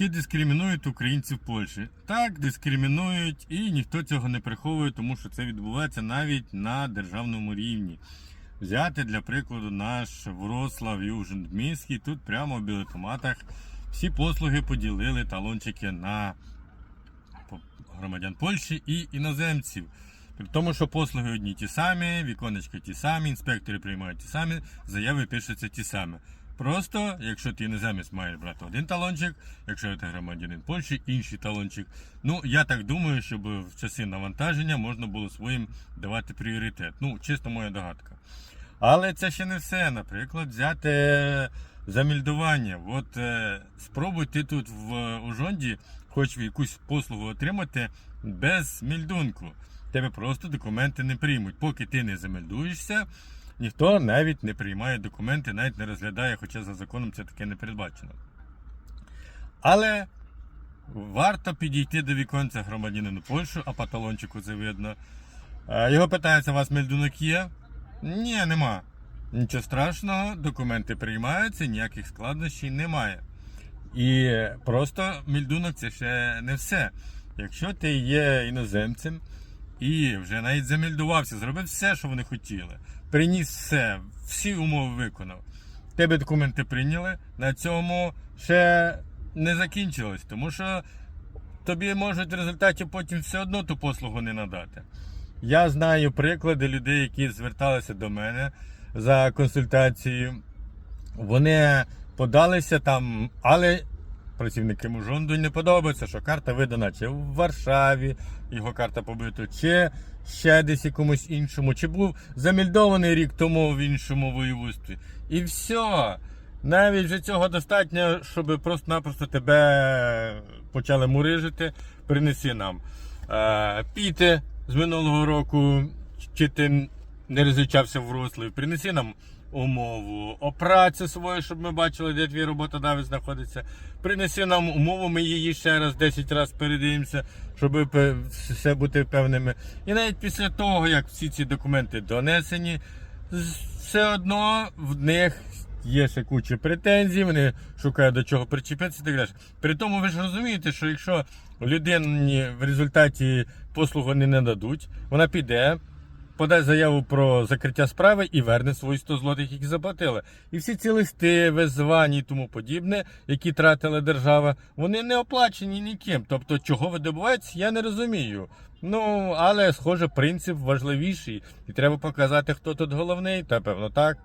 ті дискримінують українців в Польщі. Так, дискримінують, і ніхто цього не приховує, тому що це відбувається навіть на державному рівні. Взяти для прикладу наш Вроцлав Южин Міський, тут прямо в білетоматах всі послуги поділили талончики на громадян Польщі і іноземців. При тому, що послуги одні ті самі, віконечка ті самі, інспектори приймають ті самі, заяви пишуться ті самі. Просто, якщо ти іноземець маєш брати один талончик, якщо ти громадянин Польщі, інший талончик. Ну, я так думаю, щоб в часи навантаження можна було своїм давати пріоритет. Ну, чисто моя догадка. Але це ще не все. Наприклад, взяти замільдування. От е, спробуй ти тут в Ужонді хоч якусь послугу отримати без мільдунку. Тебе просто документи не приймуть. Поки ти не замельдуєшся, ніхто навіть не приймає документи, навіть не розглядає, хоча за законом це таке не передбачено. Але варто підійти до віконця громадянину Польщі, а по талончику це видно. Його питається, у вас мельдунок є? Ні, нема. Нічого страшного, документи приймаються, ніяких складнощів немає. І просто мільдунок це ще не все. Якщо ти є іноземцем і вже навіть замільдувався, зробив все, що вони хотіли, приніс все, всі умови виконав. Тебе документи прийняли, на цьому ще не закінчилось, тому що тобі можуть в результаті потім все одно ту послугу не надати. Я знаю приклади людей, які зверталися до мене за консультацією. Вони подалися там, але працівникам Ужонду не подобається, що карта видана чи в Варшаві, його карта побита, чи ще десь якомусь іншому, чи був замільдований рік тому в іншому воєводстві. І все. Навіть вже цього достатньо, щоб просто-напросто тебе почали мурижити. Принеси нам е, піти з минулого року, чи ти не розлучався в Вроцлаві, принеси нам умову, о працю свою, щоб ми бачили, де твій роботодавець знаходиться. Принеси нам умову, ми її ще раз 10 разів передивимося, щоб все бути певними. І навіть після того, як всі ці документи донесені, все одно в них є ще куча претензій, вони шукають до чого причепитися і так далі. При тому ви ж розумієте, що якщо людині в результаті послугу не нададуть, вона піде, подасть заяву про закриття справи і верне свої 100 злотих, які заплатили. І всі ці листи, визвані і тому подібне, які тратила держава, вони не оплачені ніким. Тобто, чого видобувається, я не розумію. Ну, але, схоже, принцип важливіший. І треба показати, хто тут головний, та певно так.